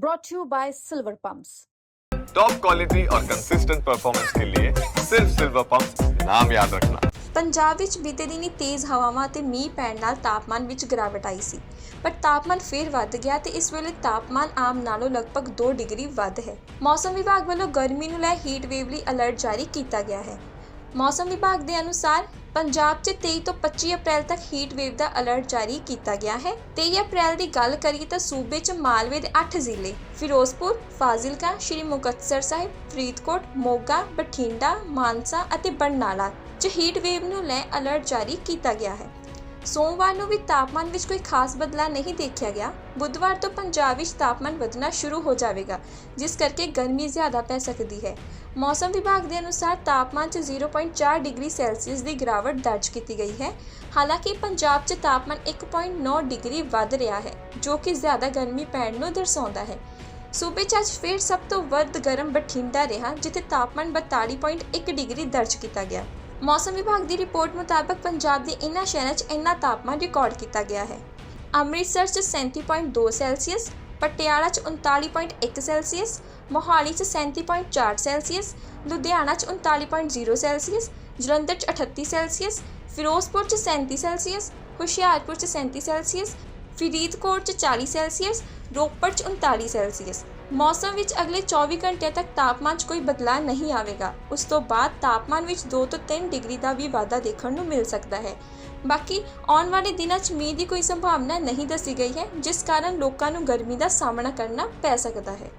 brought to you by Silver Pumps. Top quality और consistent performance के लिए सिर्फ सिल्वर पंप नाम याद रखना ਪੰਜਾਬ ਵਿੱਚ ਬੀਤੇ ਦਿਨੀ ਤੇਜ਼ ਹਵਾਵਾਂ ਅਤੇ ਮੀਂਹ ਪੈਣ ਨਾਲ ਤਾਪਮਾਨ ਵਿੱਚ ਗਿਰਾਵਟ ਆਈ ਸੀ ਪਰ ਤਾਪਮਾਨ ਫਿਰ ਵੱਧ ਗਿਆ ਤੇ ਇਸ ਵੇਲੇ ਤਾਪਮਾਨ ਆਮ ਨਾਲੋਂ ਲਗਭਗ 2 ਡਿਗਰੀ ਵੱਧ ਹੈ ਮੌਸਮ ਵਿਭਾਗ ਵੱਲੋਂ ਗਰਮੀ ਨੂੰ ਲੈ ਹੀਟ ਵੇਵ ਲਈ ਅਲਰਟ ਜਾਰੀ ਕੀਤਾ ਗਿਆ ਹੈ ਮੌਸਮ ਵਿਭਾਗ ਦੇ ਅਨੁਸਾਰ ਪੰਜਾਬ 'ਚ 23 ਤੋਂ 25 ਅਪ੍ਰੈਲ ਤੱਕ ਹੀਟ ਵੇਵ ਦਾ ਅਲਰਟ ਜਾਰੀ ਕੀਤਾ ਗਿਆ ਹੈ। 23 ਅਪ੍ਰੈਲ ਦੀ ਗੱਲ ਕਰੀਏ ਤਾਂ ਸੂਬੇ 'ਚ ਮਾਲਵੇ ਦੇ 8 ਜ਼ਿਲ੍ਹੇ ਫਿਰੋਜ਼ਪੁਰ, ਫਾਜ਼ਿਲਕਾ, ਸ਼੍ਰੀ ਮੁਕਤਸਰ ਸਾਹਿਬ, ਫਰੀਦਕੋਟ, ਮੋਗਾ, ਬਠਿੰਡਾ, ਮਾਨਸਾ ਅਤੇ ਬਰਨਾਲਾ 'ਚ ਹੀਟ ਵੇਵ ਨੂੰ ਲੈ ਅਲਰਟ ਜਾਰੀ ਕੀਤਾ ਗਿਆ ਹੈ। ਸੋਮਵਾਰ ਨੂੰ ਵੀ ਤਾਪਮਾਨ ਵਿੱਚ ਕੋਈ ਖਾਸ ਬਦਲਾਅ ਨਹੀਂ ਦੇਖਿਆ ਗਿਆ। ਬੁੱਧਵਾਰ ਤੋਂ ਪੰਜਾਬ ਵਿੱਚ ਤਾਪਮਾਨ ਵਧਣਾ ਸ਼ੁਰੂ ਹੋ ਜਾਵੇਗਾ, ਜਿਸ ਕਰਕੇ ਗਰਮੀ ਜ਼ਿਆਦਾ ਪੈ ਸਕਦੀ ਹੈ। ਮੌਸਮ ਵਿਭਾਗ ਦੇ ਅਨੁਸਾਰ ਤਾਪਮਾਨ 'ਚ 0.4 ਡਿਗਰੀ ਸੈਲਸੀਅਸ ਦੀ ਗਿਰਾਵਟ ਦਰਜ ਕੀਤੀ ਗਈ ਹੈ। ਹਾਲਾਂਕਿ ਪੰਜਾਬ 'ਚ ਤਾਪਮਾਨ 1.9 ਡਿਗਰੀ ਵੱਧ ਰਿਹਾ ਹੈ, ਜੋ ਕਿ ਜ਼ਿਆਦਾ ਗਰਮੀ ਪੈਣ ਨੂੰ ਦਰਸਾਉਂਦਾ ਹੈ। ਸੂਬੇ 'ਚ ਅੱਜ ਫਿਰ ਸਭ ਤੋਂ ਵੱਧ ਗਰਮ ਬਠਿੰਡਾ ਰਿਹਾ, ਜਿੱਥੇ ਤਾਪਮਾਨ 42.1 ਡਿਗਰੀ ਦਰਜ ਕੀਤਾ ਗਿਆ। ਮੌਸਮ ਵਿਭਾਗ ਦੀ ਰਿਪੋਰਟ ਮੁਤਾਬਕ ਪੰਜਾਬ ਦੇ ਇਨ੍ਹਾਂ ਸ਼ਹਿਰਾਂ 'ਚ ਇੰਨਾ ਤਾਪਮਾਨ ਰਿਕਾਰਡ ਕੀਤਾ ਗਿਆ ਹੈ। ਅੰਮ੍ਰਿਤਸਰ 'ਚ 37.2 ਸੈਲਸੀਅਸ, ਪਟਿਆਲਾ 'ਚ 39.1 ਸੈਲਸੀਅਸ, ਮੋਹਾਲੀ 'ਚ 37.4 ਸੈਲਸੀਅਸ, ਲੁਧਿਆਣਾ 'ਚ 39.0 ਸੈਲਸੀਅਸ, ਜਲੰਧਰ 'ਚ 38 ਸੈਲਸੀਅਸ, ਫਿਰੋਜ਼ਪੁਰ 'ਚ 37 ਸੈਲਸੀਅਸ, ਹੁਸ਼ਿਆਰਪੁਰ 'ਚ 37 ਸੈਲਸੀਅਸ, ਫਰੀਦਕੋਟ 'ਚ 40 ਸੈਲਸੀਅਸ, ਰੋਪੜ 'ਚ 39 ਸੈਲਸੀਅਸ। ਮੌਸਮ ਵਿੱਚ ਅਗਲੇ 24 ਘੰਟਿਆਂ ਤੱਕ ਤਾਪਮਾਨ 'ਚ ਕੋਈ ਬਦਲਾਅ ਨਹੀਂ ਆਵੇਗਾ। ਉਸ ਤੋਂ ਬਾਅਦ ਤਾਪਮਾਨ ਵਿੱਚ 2 ਤੋਂ 3 ਡਿਗਰੀ ਦਾ ਵੀ ਵਾਧਾ ਦੇਖਣ ਨੂੰ ਮਿਲ ਸਕਦਾ ਹੈ। ਬਾਕੀ ਆਉਣ ਵਾਲੇ ਦਿਨਾਂ 'ਚ ਮੀਂਹ ਦੀ ਕੋਈ ਸੰਭਾਵਨਾ ਨਹੀਂ ਦੱਸੀ ਗਈ ਹੈ, ਜਿਸ ਕਾਰਨ ਲੋਕਾਂ ਨੂੰ ਗਰਮੀ ਦਾ ਸਾਹਮਣਾ ਕਰਨਾ ਪੈ ਸਕਦਾ ਹੈ।